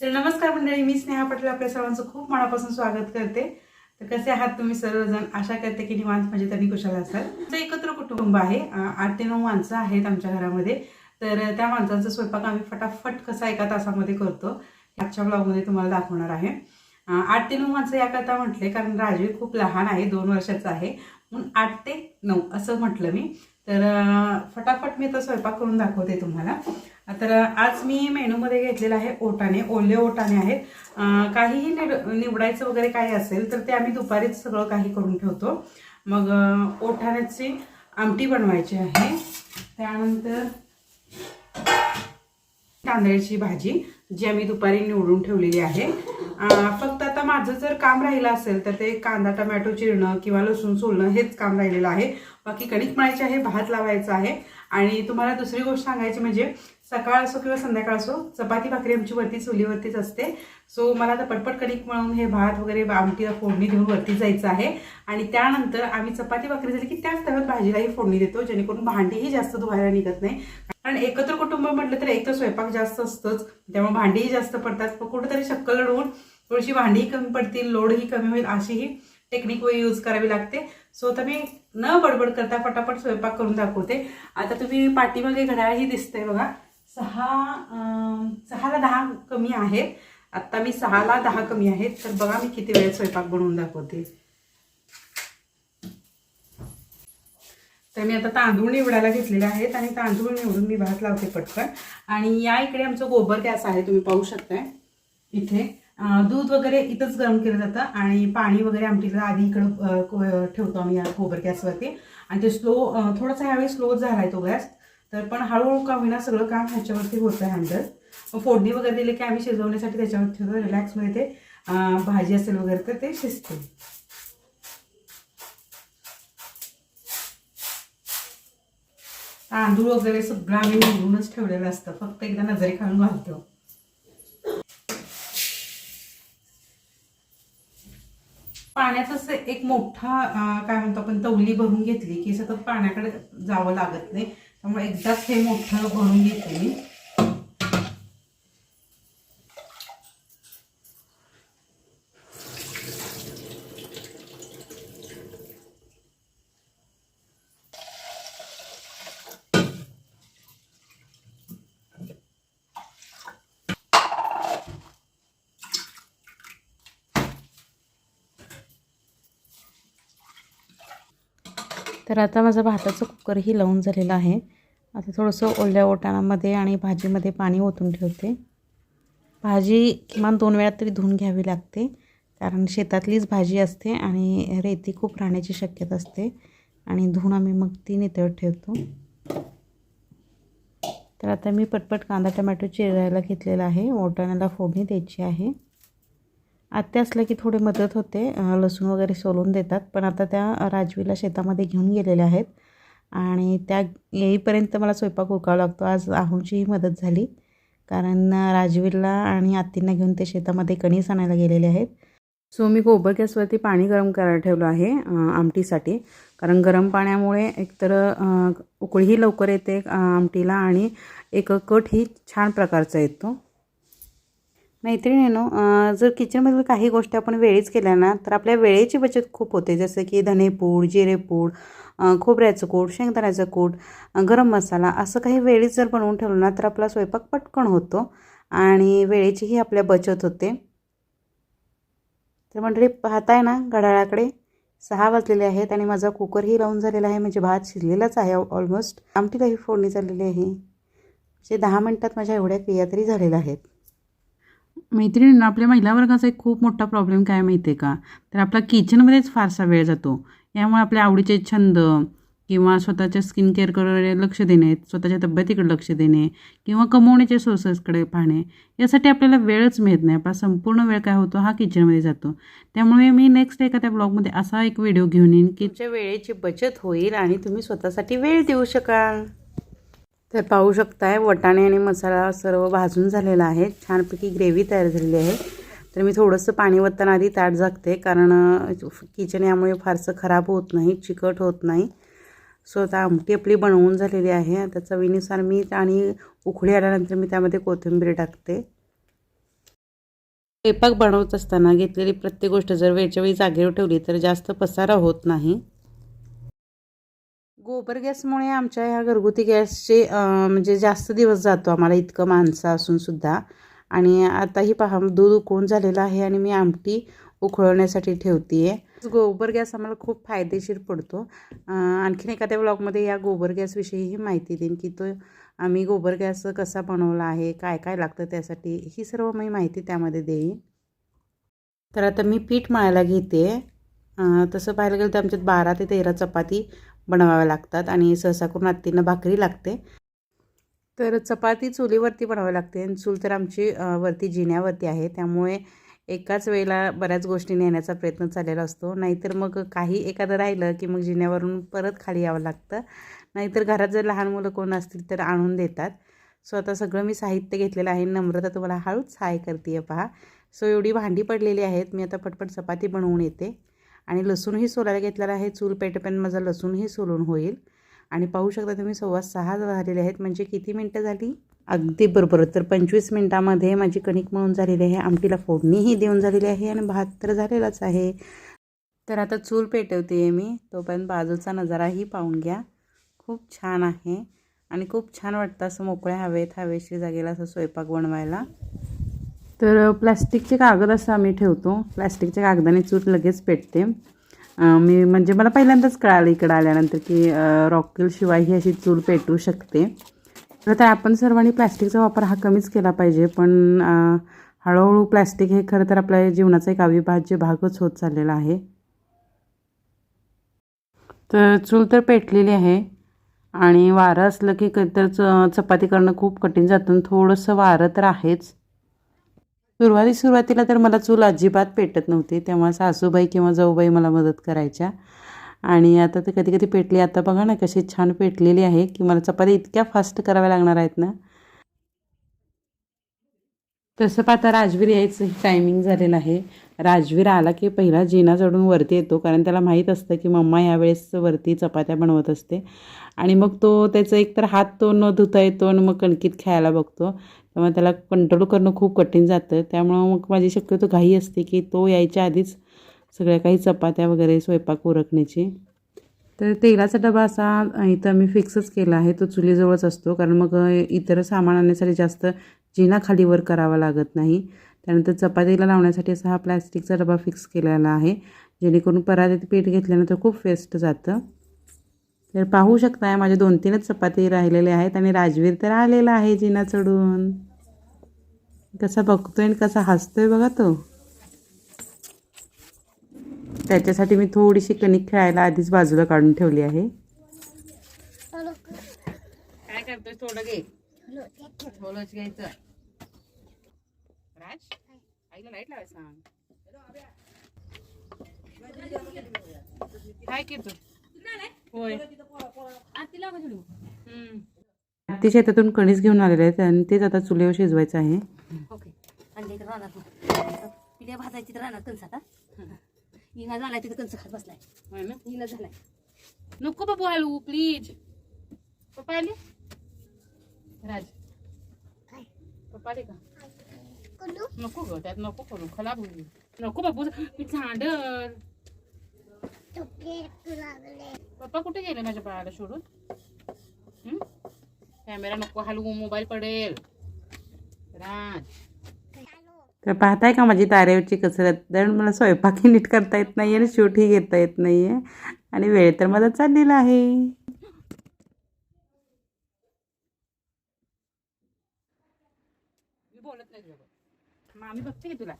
तर नमस्कार मंडळी मी स्नेहा पटेल आपल्या सर्वांचं खूप मनापासून स्वागत करते. तर कसे आहात तुम्ही सर्वजण? आशा करते की निवांत म्हणजे त्यांनी कुशल असाल. आमचं एकत्र कुटुंब आहे. आठ ते नऊ माणसं आहेत आमच्या घरामध्ये. तर त्या माणसांचा स्वयंपाक आम्ही फटाफट कसा एका तासामध्ये करतो आजच्या ब्लॉगमध्ये तुम्हाला दाखवणार आहे. आठ ते नऊ माणसं याकरता म्हटले कारण राजवी खूप लहान आहे दोन वर्षाचा आहे. म्हणून आठ ते नऊ असं म्हटलं मी. तर फटाफट मी आता स्वयंपाक करून दाखवते तुम्हाला. तर आज मी मेनूमध्ये घेतलेलं आहे ओटाणे ओले ओटाणे आहेत. काहीही निड निवडायचं वगैरे काही असेल तर ते आम्ही दुपारीच सगळं काही करून ठेवतो. मग ओठाण्याची आमटी बनवायची आहे. त्यानंतर तांदळाची भाजी जी आम्ही दुपारी निवडून ठेवलेली आहे. फक्त माझं जर काम राहिलं असेल तर ते कांदा टमॅटो चिरणं किंवा लसूण सोलणं हेच काम राहिलेलं आहे. बाकी कणिक मळायची आहे भात लावायचा आहे. आणि तुम्हाला दुसरी गोष्ट सांगायची म्हणजे सकाळ असो किंवा संध्याकाळ असो चपाती भाकरी आमची वरती चुलीवरतीच असते. सो मला आता पटपट कणिक मळून हे भात वगैरे आमटी फोडणी देऊन वरती जायचं आहे. आणि त्यानंतर आम्ही चपाती भाकरी झाली की त्याच तव्यात भाजीलाही फोडणी देतो जेणेकरून भांडीही जास्त धुवायला निघत नाही. कारण एकत्र कुटुंब म्हटलं तर एक तर स्वयंपाक जास्त असतोच त्यामुळे भांडीही जास्त पडतात. पण शक्कल लढवून थोडीशी भांडीही कमी पडतील लोडही कमी होईल अशीही टेक्निक टेक्निक यूज करावी लागते. सो आता मी न बडबड करता पटापट स्वयंपाक करून दाखवते. आता तुम्ही पाठीमागे घड्याळही दिसते बघा. सहा सहाला दहा कमी आहेत आत्ता मी सहाला दहा कमी आहेत. तर बघा मी किती वेळेत स्वयंपाक बनवून दाखवते. तर मी आता तांदूळ निवडायला घेतलेले आहेत आणि तांदूळ निवडून मी भात लावते पटकन. आणि या इकडे आमचं गोबर गॅस आहे तुम्ही पाहू शकताय. इथे. दूध वगैरे इथंच गरम केलं जातं आणि पाणी वगैरे आमटीला आधी इकडं ठेवतो आम्ही गोबर गॅसवरती. आणि ते स्लो थोडासा ह्यावेळी स्लो झाला आहे तो गॅस. तर पण हळूहळू का होईना सगळं काम ह्याच्यावरती होतं हँडल फोडणी वगैरे दिले की आम्ही शिजवण्यासाठी त्याच्यावर ठेवतो. रिलॅक्समध्ये ते भाजी असेल वगैरे तर ते शिजते. तांदूळ वगैरे सगळं आम्ही निवडूनच ठेवलेलं असतं. फक्त एकदा नजरे खालून घालतो. पाण्याचं असं एक मोठा काय म्हणतो आपण तवली भरून घेतली की सतत पाण्याकडे जावं लागत नाही. त्यामुळे एकदाच हे मोठं भरून घेतली मी. तर आता माझं भाताचं कुकरही लावून झालेलं आहे. आता थोडंसं ओल्या ओटाणामध्ये आणि भाजीमध्ये पाणी ओतून ठेवते. भाजी किमान दोन वेळा तरी धुवून घ्यावी लागते कारण शेतातलीच भाजी असते आणि रेती खूप राहण्याची शक्यता असते. आणि धुवून आम्ही मग ती नितळत ठेवतो. तर आता मी पटपट कांदा टमॅटो चिरायला घेतलेला आहे. ओटाण्याला फोडणी द्यायची आहे. आत्या असलं की थोडी मदत होते लसूण वगैरे सोलून देतात पण आता त्या राजवीला शेतामध्ये घेऊन गेलेल्या आहेत. आणि त्या येईपर्यंत मला स्वयंपाक उरकावा लागतो. आज आहूंचीही मदत झाली. कारण राजवीरला आणि आत्तींना घेऊन ते शेतामध्ये कणीस आणायला गेलेले आहेत. सो मी गोबर गॅसवरती पाणी गरम करायला ठेवलं आहे आमटीसाठी. कारण गरम पाण्यामुळे एकतर उकळीही लवकर येते आमटीला आणि एक कटही छान प्रकारचा येतो. मैत्रिणीनो जर किचनमधील काही गोष्टी आपण वेळीच केल्या ना तर आपल्या वेळेची बचत खूप होते. जसं की धनेपूड जिरेपूड खोबऱ्याचं कूट शेंगदाण्याचं कूट गरम मसाला असं काही वेळीच जर बनवून ठेवलं ना तर आपला स्वयंपाक पटकन होतो आणि वेळेचीही आपल्या बचत होते. तर मंडळी पाहताय ना घड्याळाकडे? सहा वाजलेले आहेत आणि माझा कुकरही लावून झालेला आहे. म्हणजे भात शिजलेलाच आहे ऑलमोस्ट. आमटीलाही फोडणी चाललेली आहे. म्हणजे दहा मिनटात माझ्या एवढ्या क्रिया तरी झालेल्या आहेत. मैत्रिणींना आपल्या महिला वर्गाचा एक खूप मोठा प्रॉब्लेम काय माहिती आहे का? तर आपला किचनमध्येच फारसा वेळ जातो. यामुळे आपल्या आवडीचे छंद किंवा स्वतःच्या स्किन केअरकडे लक्ष देणे स्वतःच्या तब्येतीकडे लक्ष देणे किंवा कमवण्याच्या सोर्सेसकडे पाहणे यासाठी आपल्याला वेळच मिळत नाही. आपला संपूर्ण वेळ काय होतो? हा किचनमध्ये जातो. त्यामुळे मी नेक्स्ट एखाद्या ब्लॉगमध्ये असा एक व्हिडिओ घेऊन येईन की तुमच्या वेळेची बचत होईल आणि तुम्ही स्वतःसाठी वेळ देऊ शकाल. तर पाहू शकताय वटाणे आणि मसाला सर्व भाजून झालेला आहे. छानपैकी ग्रेव्ही तयार झालेली आहे. तर मी थोडंसं पाणी वताना आधी ताट झाकते कारण किचन यामुळे फारसं खराब होत नाही चिकट होत नाही. सो आता आमटी आपली बनवून झालेली आहे. आता चवीनुसार मी आणि उकळी आल्यानंतर मी त्यामध्ये कोथिंबीर टाकते. स्वयंपाक बनवत असताना घेतलेली प्रत्येक गोष्ट जर वेळच्या वेळी जागेवर ठेवली तर जास्त पसारा होत नाही. गोबर गॅसमुळे आमच्या ह्या घरगुती गॅसचे म्हणजे जास्त दिवस जातो आम्हाला इतकं माणसं असून सुद्धा. आणि आताही पहा दूध उकळून झालेलं आहे आणि मी आमटी उकळवण्यासाठी ठेवते आहे गोबर गॅस आम्हाला खूप फायदेशीर पडतो. आणखीन एखाद्या ब्लॉगमध्ये या गोबर गॅसविषयीही माहिती देईन की तो आम्ही गोबर गॅस कसा बनवला आहे काय काय लागतं त्यासाठी ही सर्व मी माहिती त्यामध्ये देईन. तर आता मी पीठ मळायला घेते. तसं पाहायला गेलं तर आमच्यात बारा ते तेरा चपाती बनवाव्या लागतात आणि सहसा करून आत्तींना भाकरी लागते. तर चपाती चुलीवरती बनवावी लागते आणि चूल तर आमची वरती जिन्यावरती आहे. त्यामुळे एकाच वेळेला बऱ्याच गोष्टी नेण्याचा प्रयत्न चाललेला असतो. नाहीतर मग काही एखादं राहिलं की मग जिन्यावरून परत खाली यावं लागतं. नाहीतर घरात जर लहान मुलं कोण असतील तर आणून देतात. सो आता सगळं मी साहित्य घेतलेलं आहे. नम्रता तुम्हाला हळूच हाय करते आहे पहा. सो एवढी भांडी पडलेली आहेत. मी आता पटपट चपाती बनवून येते. आणि लसूणही सोलायला घेतलेला आहे. चूल पेटपेन माझा लसूणही सोलून होईल. आणि पाहू शकता तुम्ही सव्वा सहा झालेले आहेत. म्हणजे किती मिनटं झाली? अगदी बरोबर. तर पंचवीस मिनटामध्ये माझी कणिक मळून झालेली आहे. आमटीला फोडणीही देऊन झालेली आहे आणि भात तर झालेलाच आहे. तर आता चूल पेटवते मी. तोपर्यंत बाजूचा नजाराही पाहून घ्या. खूप छान आहे. आणि खूप छान वाटतं असं मोकळ्या हवेत हवेशीर जागेला असं स्वयंपाक बनवायला. तर प्लॅस्टिकचे कागद असं आम्ही ठेवतो. प्लॅस्टिकच्या कागदाने चूल लगेच पेटते. मी म्हणजे मला पहिल्यांदाच कळालं इकडं आल्यानंतर की रॉकेल शिवाय ही अशी चूल पेटू शकते. तर आता आपण सर्वांनी प्लॅस्टिकचा वापर हा कमीच केला पाहिजे. पण हळूहळू प्लॅस्टिक हे खरं तर आपल्या जीवनाचा एक अविभाज्य भागच होत चाललेला आहे. तर चूल तर पेटलेली आहे. आणि वारं असलं की तर च चपाती करणं खूप कठीण जातं. थोडंसं वारं तर आहेच. सुरुवाती सुरुवातीला तर मला चूल अजिबात पेटत नव्हती. तेव्हा सासूबाई किंवा जाऊबाई मला मदत करायच्या. आणि आता ते कधी कधी पेटली. आता बघा ना कशी छान पेटलेली आहे की मला चपाती इतक्या फास्ट कराव्या लागणार आहेत ना. तसं पाहता राजवीर यायचं टायमिंग झालेलं आहे. राजवीर आला की पहिला जिना चढून वरती येतो कारण त्याला माहीत असतं की मम्मा यावेळेस वरती चपात्या बनवत असते. आणि मग तो त्याचा एकतर हात तो न धुता येतो आणि मग कणकीत खेळायला बघतो. त्यामुळे त्याला कंट्रोल करणं खूप कठीण जातं. त्यामुळं मग माझी शक्यतो घाई असते की तो यायच्या आधीच सगळ्या काही चपात्या वगैरे स्वयंपाक उरकण्याची. तर तेलाचा डबा असा इथं मी फिक्सच केला आहे. तो चुलीजवळच असतो कारण मग इतर सामान आणण्यासाठी जास्त जिना खालीवर करावा लागत नाही. त्यानंतर चपातीला लावण्यासाठी असा हा प्लॅस्टिकचा डबा फिक्स केलेला आहे. जेणेकरून परातीत पीठ घेतल्यानंतर खूप वेस्ट जातं. तर पाहू शकताय माझे दोन तीनच चपाती राहिलेले आहेत आणि राजवीर तर आलेला आहे जिना चढून. कसा बघतोय आणि कसा हसतोय बघा तो. त्याच्यासाठी मी थोडीशी कणिक खेळायला आधीच बाजूला काढून ठेवली आहे. काय करतोय थोडं घे. घ्यायचं राज आईला लाइट लावाय सांग. काय करतो होय. ती शेतातून कणीस घेऊन आलेले आहेत आणि तेच आता चुलीवर शिजवायचं आहे. ओके. आणि इकडे राहणार पिढ्या भाजायची तर राहणार कंस आता. झालाय तिथं कंस खात बसलाय. होय ना? इना झालाय. नको बाबू हलवू प्लीज पप्पा आले? राज. पप्पा आले का? नको ग त्यात नको करू खराब होईल. नको बाबू मी झाडर पप्पा कुठे गेले माझ्या बाळाला सोडून? हं? कॅमेरा नको हलवू मोबाईल पडेल. राज. तर पाहताय का माझी तारेवरची कसरत? कारण मला स्वयंपाकही नीट करता येत नाही आणि शूटही घेता येत नाही आहे आणि वेळ तर माझा चाललेला आहे. मी बोलत नाही मामी बघते की तुला?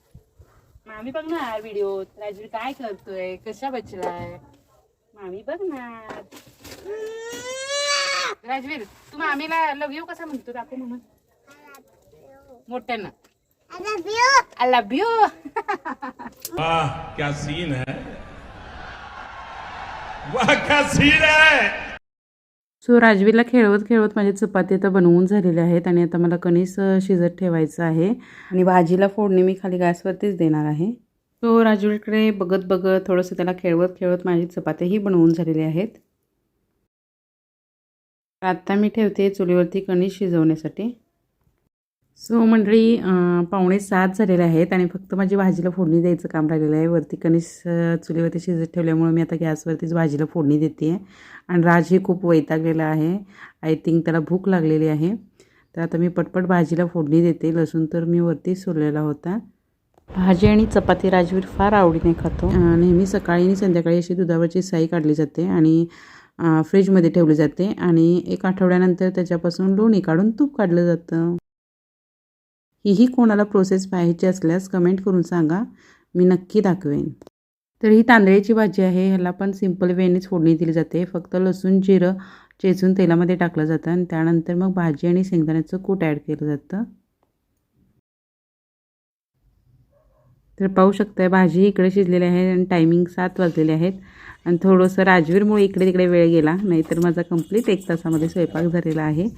मामी बघ ना व्हिडिओ राजवीर काय करतोय? कशा बचलाय मामी बघणार राजवीर तू मामीला लव यू कसा म्हणतो? दाखव म्हणून मोठ्यानं. आय लव्ह यू वाह क्या सीन है? वाह क्या सीन है? सो राजवीरला खेळवत खेळवत माझी चपाती आता बनवून झालेल्या आहेत आणि आता मला कणीस शिजत ठेवायचं आहे. आणि भाजीला फोडणी मी खाली गॅसवरतीच देणार आहे. सो राजवीरकडे बघत बघत थोडंसं त्याला खेळवत खेळवत माझी चपात्याही बनवून झालेल्या आहेत. आता मी ठेवते चुलीवरती कणीस शिजवण्यासाठी. सो मंडळी पावणे सात झालेले आहेत आणि फक्त माझी भाजीला फोडणी द्यायचं काम राहिलेलं आहे. वरती कणीस चुलीवरती शिजत ठेवल्यामुळे मी आता गॅसवरतीच भाजीला फोडणी देते आहे आणि राज ही खूप वैतागलेला आहे. आय थिंक त्याला भूक लागलेली आहे. तर आता मी पटपट भाजीला फोडणी देते. लसूण तर मी वरती सोललेला होता. भाजी आणि चपाती राजवीर फार आवडीने खातो. नेहमी सकाळी आणि संध्याकाळी अशी दुधावरची साई काढली जाते आणि फ्रीजमध्ये ठेवली जाते. आणि एक आठवड्यानंतर त्याच्यापासून लोणी काढून तूप काढलं जातं. हीही कोणाला प्रोसेस पाहायची असल्यास कमेंट करून सांगा. मी नक्की दाखवेन. तर ही तांदळाची भाजी आहे. ह्याला पण सिंपल वेनेच फोडणी दिली जाते. फक्त लसूण जिरं चेचून तेलामध्ये टाकलं जातं आणि त्यानंतर मग भाजी आणि शेंगदाण्याचं कूट ॲड केलं जातं. तर पाहू शकताय भाजी इकडे शिजलेली आहे आणि टायमिंग सात वाजलेले आहेत. आणि थोडंसं राजवीरमुळे इकडे तिकडे वेळ गेला नाहीतर माझा कंप्लीट एक तासामध्ये स्वयंपाक झालेला आहे.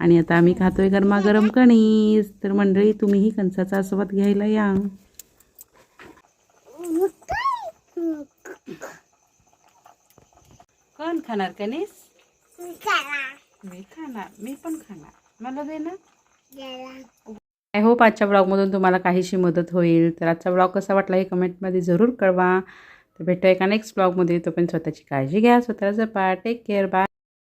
आणि आता आम्ही खातोय गरमागरम कणीस. तर मंडळी तुम्हीही कणसाचा आस्वाद घ्यायला या. कोण खाणार कणीस? मी खाणार. मी पण खाणार. मला दे ना. आय होप आजच्या ब्लॉगमधून तुम्हाला काहीशी मदत होईल. तर आजचा ब्लॉग कसा वाटला हे कमेंटमध्ये जरूर कळवा. तर भेटूया एका नेक्स्ट ब्लॉगमध्ये पण स्वतःची काळजी घ्या स्वतःला जपा टेक केअर बाय